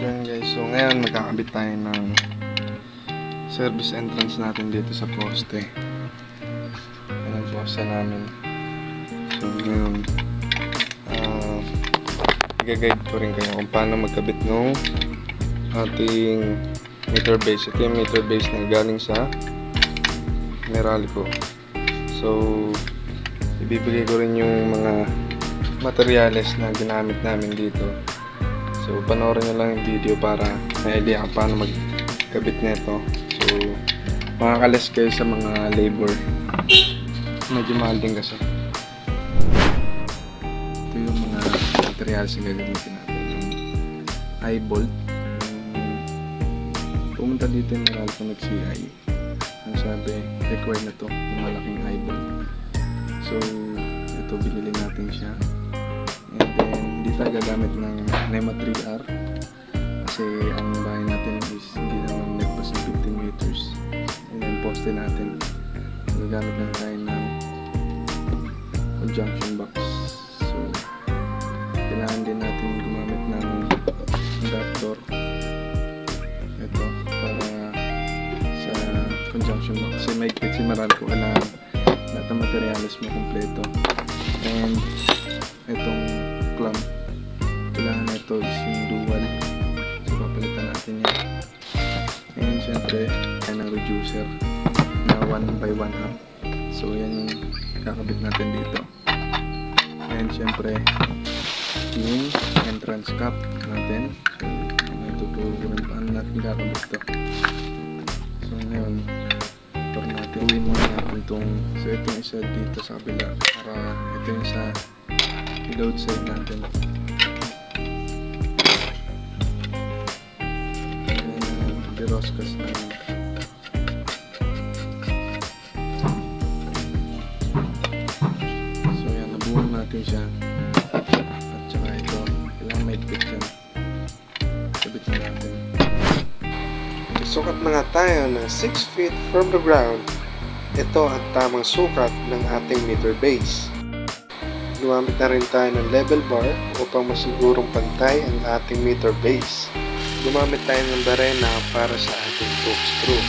Yan guys, so ngayon magkakabit tayo ng service entrance natin dito sa poste. Yan ang poste namin. So ngayon, ah, i-guide ko rin kayo kung paano magkabit ng ating meter base. Ito yung meter base na galing sa Meralco. So, ibibigay ko rin yung mga materyales na ginamit namin dito. So, panoorin nyo lang yung video para may idea kung paano magkabit nito. So, makakalas kayo sa mga labor. Medyo mahal din kasi. Ito yung mga materials na gagamitin natin. Yung eye bolt. Pumunta dito yung Meralco nag-CI. Ang sabi, required na to yung malaking eye bolt. So, ito binili natin siya. And then, tayo gagamit ng NEMA 3R kasi ang bahay natin is hindi naman nagpas ng 15 meters. And then, poste natin. Gagamit lang tayo ng conjunction box. So, kailangan din natin gumamit ng adapter. Ito, para sa conjunction box. Kasi may kit si Maralco, kailangan lahat ng materials mo kompleto. And itong clamp, ito is yung dual. So papalitan natin yan. And syempre, yan ang reducer na 1 by 1 half. So yan yung kakabit natin dito. And syempre, yung entrance cap natin. So, rin paano natin kakabit to. So ngayon, motor natin. Uwin muna natin itong, so itong isa dito sa kabila para ito yung sa load side natin. Piroskas na. So yan, nabuhan natin siya. At saka ito, kailangan may fit yan. Sabit na natin. Sukat na nga tayo ng 6 feet from the ground. Ito ang tamang sukat ng ating meter base. Gumamit na rin tayo ng level bar upang masigurong pantay ang ating meter base. Gumamit tayo ng barena para sa ating hook screw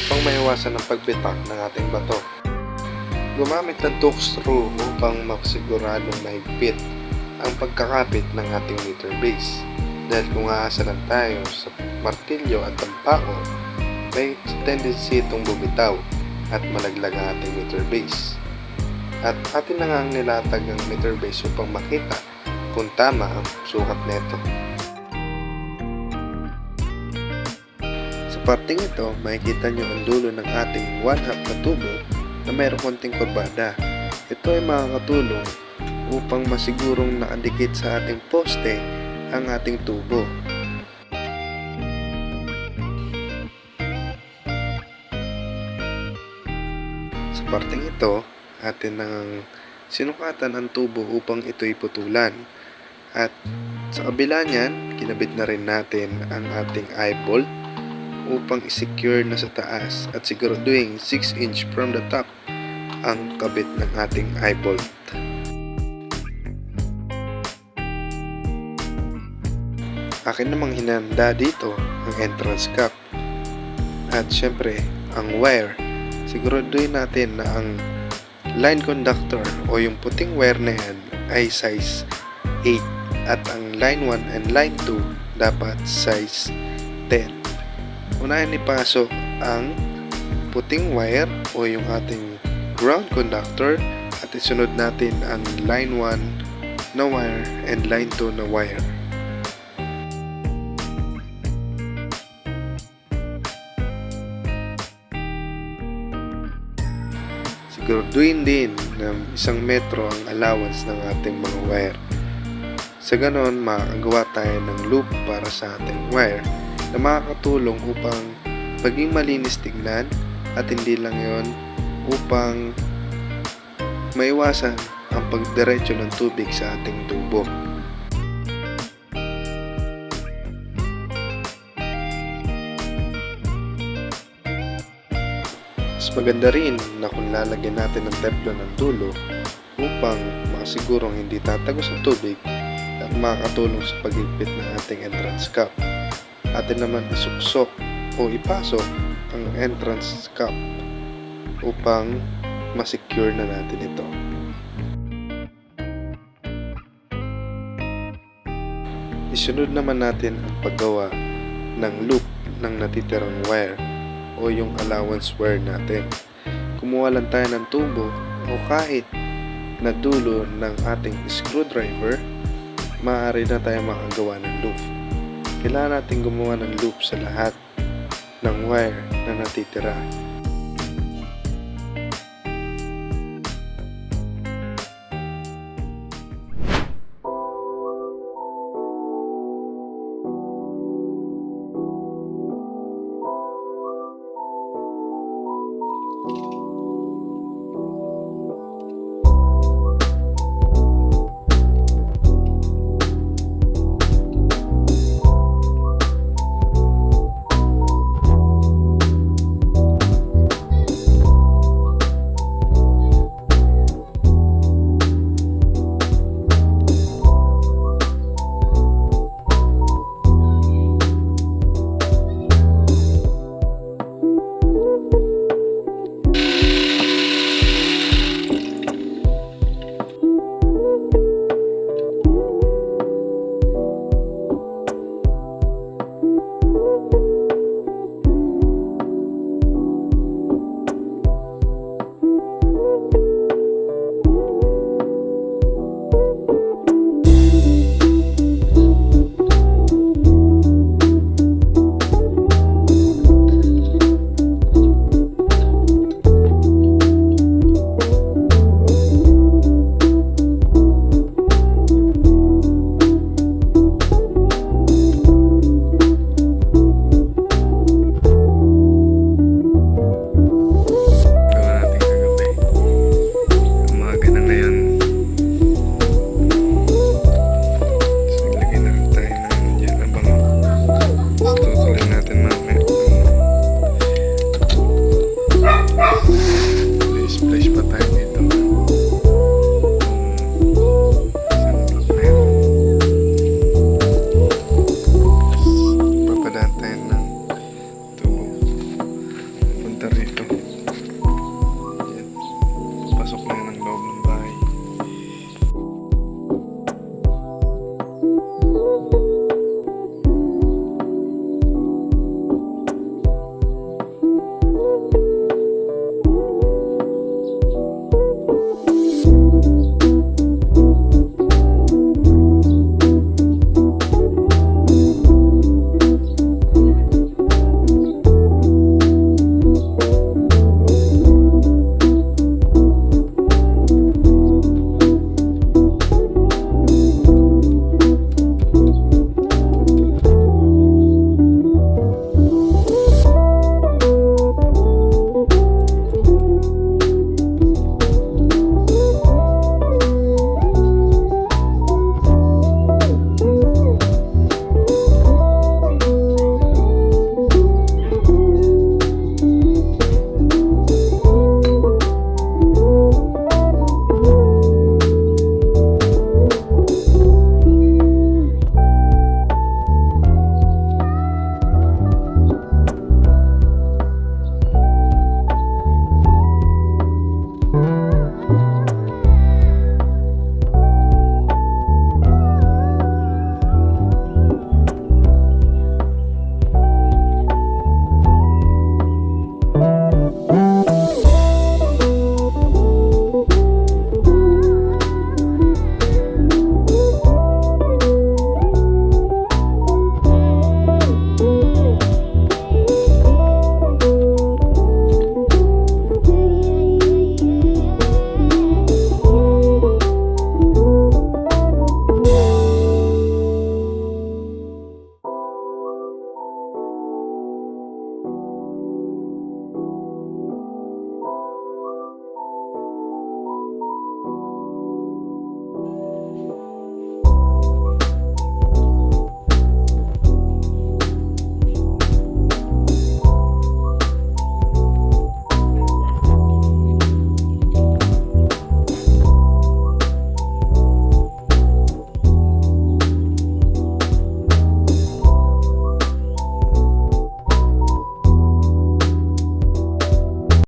upang maiwasan ang pagbitak ng ating bato. Gumamit ng hook screw upang masiguradong mahigpit ang pagkakapit ng ating meter base. Dahil kung aasa lang tayo sa martilyo at tampako, may tendency itong bumitaw at malaglag ang ating meter base. At atin na nga ang nilatag ang meter base upang makita kung tama ang sukat nito. Parting ito, makikita nyo ang dulo ng ating 1 half na tubo na mayroong konting kurbada. Ito ay makakatulong upang masigurong nakadikit sa ating poste ang ating tubo. Sa parting ito, atin nang sinukatan ang tubo upang ito'y putulan. At sa kabila niyan, kinabit na rin natin ang ating eye bolt upang isecure na sa taas at siguraduhin 6 inch from the top ang kabit ng ating eye bolt. Akin namang hinanda dito ang entrance cap. At syempre, ang wire. Siguraduhin natin na ang line conductor o yung puting wire na yan ay size 8 at ang line 1 and line 2 dapat size 10. Unahin ipasok ang puting wire o yung ating ground conductor at isunod natin ang line 1 na wire and line 2 na wire. Siguraduhin din na isang metro ang allowance ng ating mga wire. Sa ganon, makakagawa tayo ng loop para sa ating wire na makakatulong upang maging malinis tignan at hindi lang yon upang maiwasan ang pagdiretso ng tubig sa ating tubo. Mas maganda rin na kung lalagyan natin ng templo ng dulo upang makasigurong hindi tatagos ang tubig at makakatulong sa pagigpit ng ating entrance cap. Atin naman isuksok o ipasok ang entrance cap upang masecure na natin ito. Isunod naman natin ang paggawa ng loop ng natitirang wire o yung allowance wire natin. Kumuha lang tayo ng tubo o kahit na dulo ng ating screwdriver, maaari na tayo makagawa ng loop. Kailangan natin gumawa ng loop sa lahat ng wire na natitira